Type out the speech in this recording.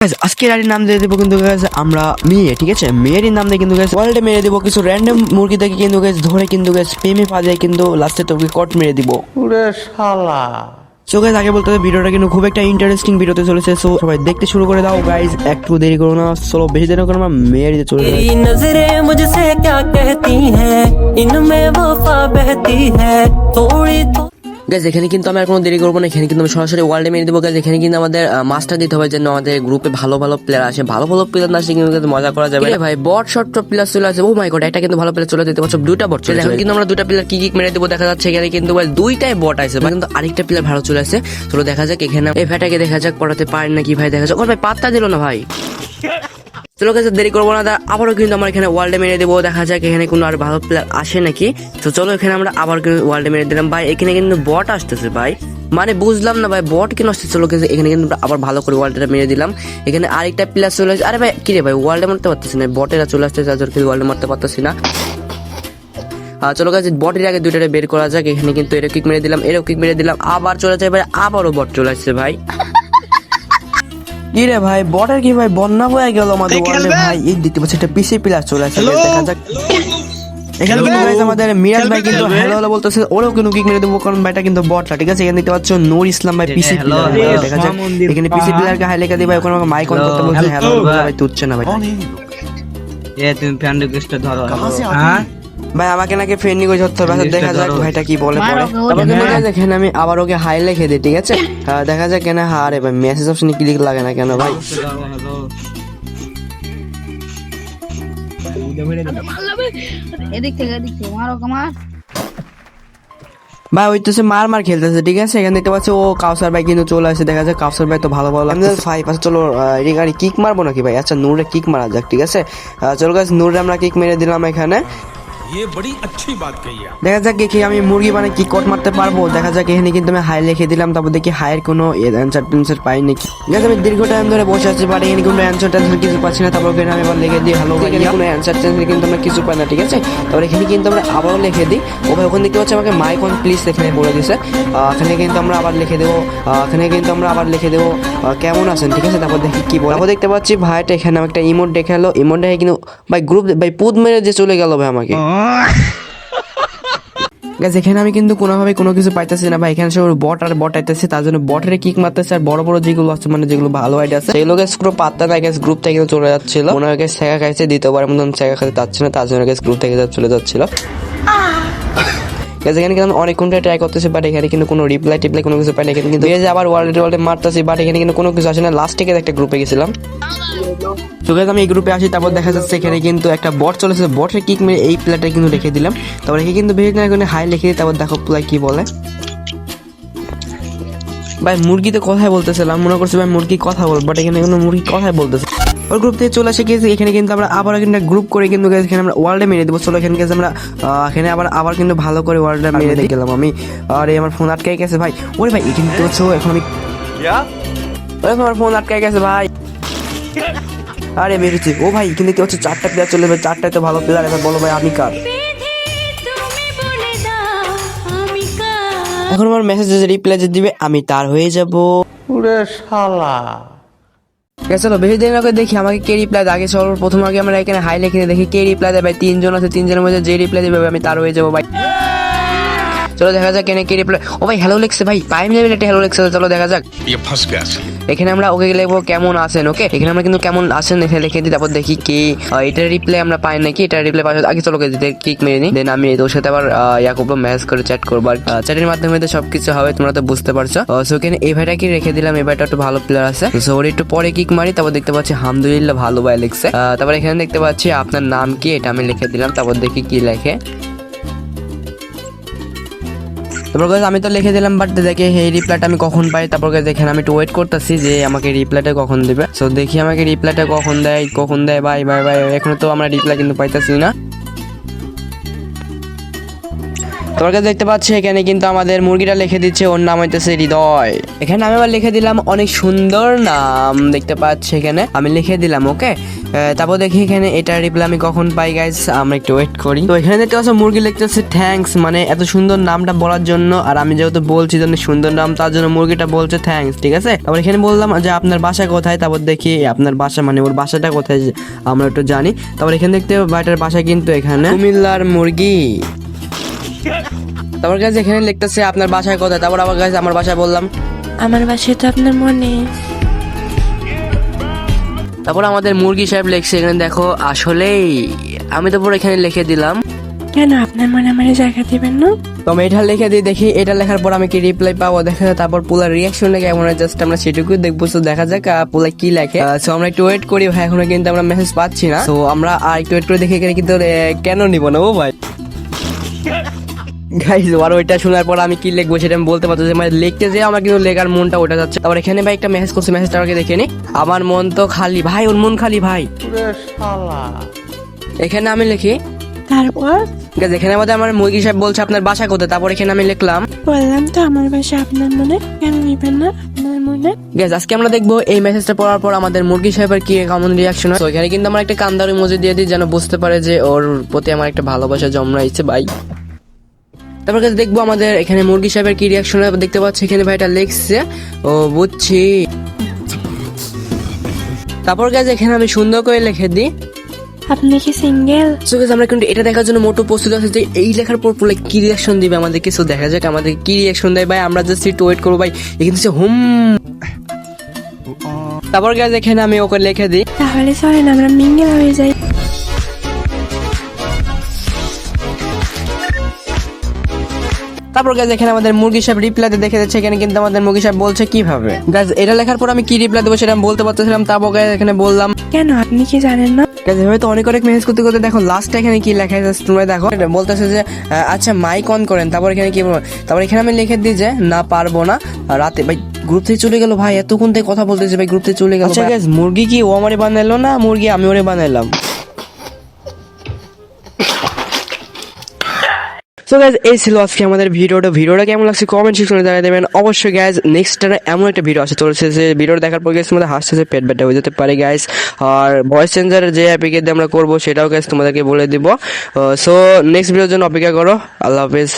Guys, আজকে রানির নাম দিয়ে দেবো কিন্তু guys আমরা মেয়ে ঠিক আছে মেয়েরই নাম দিয়ে কিন্তু গাছ ওয়ার্ল্ডে মেরে দেবো কিছু র্যান্ডম মুরগি থেকে কিন্তু গাছ ধরে কিন্তু গাছ প্রেমে পাজে কিন্তু লাস্টে তোকে কট মেরে দিব ওরে শালা সো গাইজ আগে বলতে হবে ভিডিওটা কিন্তু খুব একটা ইন্টারেস্টিং ভিডিওতে চলেছে সো সবাই দেখতে শুরু করে দাও গাইজ একটু দেরি করো না চলো বেশি দেরি করো না মেয়ের দিতে চলে যাই तेरी नजरें मुझसे क्या कहती हैं इनमें वफा बहती है थोड़ी গাইজ এখানে কিন্তু আমি আর কোনো দেরি করব না। এখানে কিন্তু আমি সরাসরি ওয়ার্ল্ডে মেরে দেবো। গাইজ এখানে কিন্তু আমাদের মাস্টার দিতে হবে যেন আমাদের গ্রুপে ভালো ভালো প্লেয়ার আসে। ভালো ভালো প্লেয়ার না আসে কিন্তু মজা করা যাবে ভাই বট শট প্লেয়ার চলে আসে। ও মাই গড এটা কিন্তু ভালো প্লেয়ার চলে যেতে পারছ। দুটা বট চলে এখন কিন্তু আমরা দুটা প্লেয়ার কি কিক মেরে দেবো দেখা যাচ্ছে। এখানে কিন্তু ভাই দুইটাই বট আছে। কিন্তু আরেকটা প্লেয়ার ভালো চলে আসে। চলো দেখা যাক এখানে। এই ভাইটাকে দেখা যাক পড়াতে পারেন নাকি ভাই দেখা যাক। ও ভাই পাত্তা দিল না ভাই। চলো কাছে দেরি করব না আবারও কিন্তু আমরা এখানে ওয়ার্ল্ডে মেরে দেবো। দেখা যাক এখানে কোনো আর ভালো প্লেয়ার আসে নাকি। তো চলো এখানে আমরা আবার ওয়ার্ল্ডে মেরে দিলাম। ভাই এখানে কিন্তু বট আসতেছে ভাই। মানে বুঝলাম না ভাই বট কেন আসছে চলো কিন্তু এখানে কিন্তু আবার ভালো করে ওয়ার্ল্ডটা মেরে দিলাম। এখানে আরেকটা প্লেয়ার চলে আসছে আরে ভাই কি রে ভাই ওয়ার্ল্ডে মারতে পারতেছি না। বটেরা চলে আসছে যার জন্য ওয়ার্ল্ডে মারতে পারতেছি না। আহ, চলো কাছে বটের আগে দুইটা বের করা যাক। এখানে কিন্তু কিক মেরে দিলাম এরও কিক মেরে দিলাম। আবার চলে যায় ভাই আবারও বট চলে আসছে ভাই। কি রে ভাই? বটের কি ভাই? বন্যা হয়ে গেল আমাদের ওয়ার্ল্ডে ভাই। এই দেখতে পাচ্ছি একটা পিসি প্লেয়ার চলে আসছে দেখা যাক। এখানে কিন্তু guys আমাদের মিরাজ ভাই কিন্তু হ্যালো হ্যালো বলতেছে। ওরেও কিন্তু কিক মেরে দেবো কারণ ভাইটা কিন্তু বটলা ঠিক আছে? এখানে দেখতে পাচ্ছ নূর ইসলাম ভাই পিসি প্লেয়ার দেখা যাক। এখানে পিসি প্লেয়ারকে হাই লেখা দিই ভাই। ওখানে আমাকে মাইক অন করতে বলছে হ্যালো ভাই। তুলছে না ভাই। এ তুমি ফ্রেন্ড রিকোয়েস্টটা ধরো। হ্যাঁ? ভাই আমাকে নাকি ফ্রেন্ডলি করে ধরতে হবে। আচ্ছা, দেখা যাক ভাইটা কি বলে পরে। guys এখানে আমি আবার ওকে হাই লিখে দিই ঠিক আছে? হ্যাঁ, দেখা যাক কেন হারে ভাই মেসেজ অপশনে ক্লিক লাগে না কেন ভাই? এদিক থেকে এদিক থেকে মারো কামার ভাই ওই তো সে মার মার খেলতেছে ঠিক আছে? এখানে দেখতে পাচ্ছি ও কাউসার ভাই কিন্তু চলে আসে দেখা যায় কাউসার ভাই তো ভালো ভালো লাগছে ফাইভ আচ্ছা চলো গাড়ি কিক মারবো নাকি ভাই? আচ্ছা নূরে কিক মারা যাক ঠিক আছে? চলো গাছ নূরে আমরা কিক মেরে দিলাম এখানে। ये बड़ी अच्छी बात कही आप দেখা যাক কি আমি মুরগি মানে কি কট মারতে পারবো দেখা যাক এখানে কিন্তু আমি হাই লিখে দিলাম তারপর দেখি হাইয়ের কোনো অ্যান্সার টেন্সার পাই নাকি ঠিক আমি দীর্ঘ টাইম ধরে বসে আছি বাট এখানে কোনো অ্যান্সার টেন্সার কিছু পাচ্ছি না তারপর এখানে আমি আবার লিখে দিই হ্যালো এখানে কোনো অ্যান্সার টেন্সার কিন্তু আমরা কিছু পাই না ঠিক আছে তারপর এখানে কিন্তু আমরা আবারও লিখে দিই ও ভাই ওখানে দেখতে পাচ্ছি আমাকে মাইক অন প্লিজ এখানে বলে দিছে আহ, এখানে কিন্তু আমরা আবার লিখে দেবো আহ, এখানে কিন্তু আমরা আবার লিখে দেবো আহ, কেমন আছেন ঠিক আছে তারপর দেখি কি বলে তারপর দেখতে পাচ্ছি ভাইটা এখানে আমাকে একটা ইমোট দেখালো ইমোট দেখে কিন্তু ভাই গ্রুপ ভাই পুদ মেরে যে চলে গেল ভাই আমাকে গাছ এখানে আমি কিন্তু কোনোভাবে কোনো কিছু পাইতেছি না ভাই। এখানে সব বট আর বট আইতেছে, তার জন্য বটের কিক মারতেছে, আর বড় বড় যেগুলো আছে মানে যেগুলো ভালো আইডিয়া আছে। সেগুলো গাছ পুরো পাত্তা না গ্যাস গ্রুপ থেকে চলে যাচ্ছিল। ওনার কাছে শেখা খাইছে দ্বিতীয়বার মতন শেখা খাইতে চাচ্ছে না, তার জন্য গ্যাস গ্রুপ থেকে চলে যাচ্ছিল। গাছ এখানে কিন্তু অনেকক্ষণ ট্রাই করতেছি বাট এখানে কিন্তু কোনো রিপ্লাই টিপ্লাই কোনো কিছু পাই না এখানে কিন্তু আবার ওয়ার্ল্ড ওয়ার্ল্ডে মারতেছি বাট এখানে কিন্তু কোনো কিছু আসে না। লাস্ট একটা গ্রুপে গেছিলাম। তো guys, আমি এই গ্রুপে আসি তারপর দেখা যাচ্ছে এখানে কিন্তু একটা বট চলেছে। বটের কিক মেরে এই প্লেয়ারটা কিন্তু রেখে দিলাম। তারপর রেখে কিন্তু বেশি না এখানে হাই লিখে দিই তারপর দেখো প্লাই কি বলে। ভাই মুরগি তো কথাই বলতেছিলাম মনে করছি ভাই মুরগি কথা বল বাট এখানে কোনো মুরগি কথাই বলতেছে ওর গ্রুপ থেকে চলে আসে গিয়েছি এখানে কিন্তু আমরা আবার এখানে গ্রুপ করে কিন্তু এখানে আমরা ওয়ার্ল্ডে মেরে দেবো। চলো এখানে গেছে আমরা এখানে আবার আবার কিন্তু ভালো করে ওয়ার্ল্ডে মেরে দিয়ে গেলাম আমি। আরে আমার ফোন আটকে গেছে ভাই। ওরে ভাই এখানে তো এখন আমি ওরে আমার ফোন আটকে গেছে ভাই। আরে মেরেছি ও ভাই কিন্তু কি হচ্ছে চারটা প্লেয়ার চলে যাবে চারটায় তো ভালো প্লেয়ার এবার বলো ভাই আমি কার? এখন আমার মেসেজ রিপ্লাই যদি দিবে আমি তার হয়ে যাব। ওরে শালা। চলো বেশি দিন আগে দেখি আমাকে কে রিপ্লাই আগে সর্ব প্রথম আগে আমরা এখানে হাই লিখে দেখি কে রিপ্লাই দেবে তিনজন আছে তিনজনের মধ্যে যে রিপ্লাই দেবে আমি তার হয়ে যাব ভাই। চলো দেখা যাক কেনে কে রিপ্লাই ও ভাই হ্যালো লিখছে ভাই প্রাইম লেভেল একটা হ্যালো লিখছে চলো দেখা যাক। এখানে আমরা ওকে লিখব কেমন আছেন ওকে এখানে আমরা কিন্তু কেমন আছেন এখানে লিখে দিই, তারপর দেখি কি এটা রিপ্লাই আমরা পাই নাকি? এটা রিপ্লাই পাই আগে চলো ক্লিক মেরে নিই। দেন আমি তোর সাথে আবার ইয়া করব ম্যাচ করে চ্যাট করব। আর চ্যাটের মাধ্যমে তো সবকিছু হবে, তোমরা তো বুঝতে পারছ। সো এখানে এই ভাইটাকে রেখে দিলাম? এই ভাইটা একটু ভালো প্লেয়ার আছে। সো ওর একটু পরে কিক মারি, তারপর দেখতে পাচ্ছি আলহামদুলিল্লাহ ভালো ভাই লিখছে। তারপর এখানে দেখতে পাচ্ছি আপনার নাম কি? এটা আমি লিখে দিলাম, তারপর দেখি কি লেখে। তারপর guys, আমি তো লিখে দিলাম বাট দেখে এই রিপ্লাইটা আমি কখন পাই। তারপর দেখেন, আমি একটু ওয়েট করতেছি যে আমাকে রিপ্লাইটা কখন দিবে। সো দেখি আমাকে রিপ্লাইটা কখন দেয় কখন দেয় ভাই ভাই ভাই এখনও তো আমরা রিপ্লাই কিন্তু পাইতাছি না। তোমার কাছে দেখতে পাচ্ছি, এখানে কিন্তু আমাদের মুরগিটা লিখে দিচ্ছে, ওর নাম হইতেছে হৃদয়। এখানে আমি আবার লিখে দিলাম, অনেক সুন্দর নাম। দেখতে পাচ্ছি এখানে, আমি লিখে দিলাম ওকে তারপর দেখি এখানে এটা রিপ্লাই আমি কখন পাই গাইস আমরা একটু ওয়েট করি। তো এখানে দেখতে পাচ্ছ মুরগি লিখতে হচ্ছে থ্যাঙ্কস মানে এত সুন্দর নামটা বলার জন্য, আর আমি যেহেতু বলছি জন্য সুন্দর নাম, তার জন্য মুরগিটা বলছে থ্যাঙ্কস ঠিক আছে? তারপর এখানে বললাম যে আপনার বাসা কোথায়? তারপর দেখি আপনার বাসা মানে ওর বাসাটা কোথায় আমরা একটু জানি। তারপর এখানে দেখতে বাটার বাসা কিন্তু এখানে। কুমিল্লার মুরগি। তারপর গাছ এখানে লিখতেছে আপনার বাসায় কোথায়? তারপর আবার গাছ আমার বাসায় বললাম। আমার বাসায় তো আপনার মনে তারপর আমাদের মুরগি সাহেব লেখছে এখানে দেখো আসলেই। আমি তো পুরো এখানে লিখে দিলাম। কেন? আপনার মনে আমার জায়গা দিবেন না? তো আমি এটা লিখে দিই দেখি এটা লেখার পর আমি কি রিপ্লাই পাবো দেখা যায় তারপর পুলার রিয়াকশনটা কেমন হয় জাস্ট আমরা সেটুকু দেখব তো দেখা যাক পুলা কি লেখে। সো আমরা একটু ওয়েট করি ভাই এখনও কিন্তু আমরা মেসেজ পাচ্ছি না। তো আমরা আর একটু ওয়েট করে দেখি এখানে কিন্তু কেন নিব না ও ভাই? গাইজ আর ওইটা শোনার পর আমি কি লিখব সেটা আমি বলতে পারছি মানে লিখতে যে আমার কিন্তু লেখার মনটা ওটা যাচ্ছে। তারপর এখানে ভাই একটা মেসেজ করছে মেসেজটা আমাকে দেখে নি। আমার মন তো খালি। ভাই ওর মন খালি ভাই। এখানে আমি লিখি। তারপর? আছে, এখানে আমাদের আমার মুরগি সাহেব বলছে আপনার বাসা কোথায়? তারপর এখানে আমি লিখলাম। বললাম তো আমার বাসা আপনার মনে কেন নিবেন না? গ্যাস আজকে আমরা দেখব এই মেসেজটা পড়ার পর আমাদের মুরগি সাহেবের কি কমন রিয়াকশন হয়। তো এখানে কিন্তু আমরা একটা কান্দারি মজুদ দিয়ে দিই যেন বুঝতে পারে যে ওর প্রতি আমার একটা ভালোবাসা জন্মাইছে ভাই। তারপর দেখব আমাদের এখানে মুরগি সাহেবের কি রিয়াকশন দেখতে পাচ্ছি এখানে ভাইটা লিখছে ও বুঝছি। তারপর গাছ এখানে আমি সুন্দর করে লিখে দিই। আপনি কি সিঙ্গেল সো guys, আমরা কিন্তু এটা দেখার জন্য মোটো প্রস্তুত আছি যে এই লেখার পর পড়লে কি রিয়াকশন দিবে আমাদের কিছু দেখা যাক আমাদের কি রিয়াকশন দেয়। ভাই আমরা জাস্ট একটু ওয়েট করব ভাই। এখানে হচ্ছে হুম। তারপর গাছ এখানে আমি ওকে লিখে দিই। তাহলে চলেন আমরা মিঙ্গেল হয়ে যাই। তারপর গাছ এখানে আমাদের মুরগি সাহেব রিপ্লাইতে দেখে যাচ্ছে এখানে কিন্তু আমাদের মুরগি সাহেব বলছে কীভাবে। গাছ এটা লেখার পর আমি কি রিপ্লাই দেবো সেটা আমি বলতে পারতেছিলাম তারপর গাছ এখানে বললাম কেন? আপনি কি জানেন না? হয়তো অনেক অনেক মেসেজ করতে করতে দেখো লাস্ট এখানে কি লেখা আছে তোমরা দেখো। এটা বলতেছে যে আচ্ছা মাইক অন করেন তারপর এখানে কি বলব? তারপর এখানে আমি লিখে দিই যে না পারব না রাতে ভাই গ্রুপ থেকে চলে গেল ভাই এতক্ষণ থেকে কথা বলতেছে ভাই গ্রুপ থেকে চলে গেল আচ্ছা মুরগি কি ও আমারে বানাইলো না মুরগি আমি ওরে বানাইলাম? সো গ্যাস এই ছিল আজকে আমাদের ভিডিওটা। ভিডিওটা কেমন লাগছে কমেন্ট সেকশনে জানিয়ে দেবেন। অবশ্যই গ্যাস নেক্সট টাইমে এমন একটা ভিডিও আছে চলছে যে ভিডিওটা দেখার পর গ্যাস তোমাদের হাসতে পেট ব্যথা হয়ে যেতে পারে গ্যাস আর ভয়েস চেঞ্জার যে অ্যাপিকে দিয়ে আমরা করব, সেটাও গ্যাস তোমাদেরকে বলে দিব। সো নেক্সট ভিডিওর জন্য অপেক্ষা করো। আল্লাহ হাফেজ।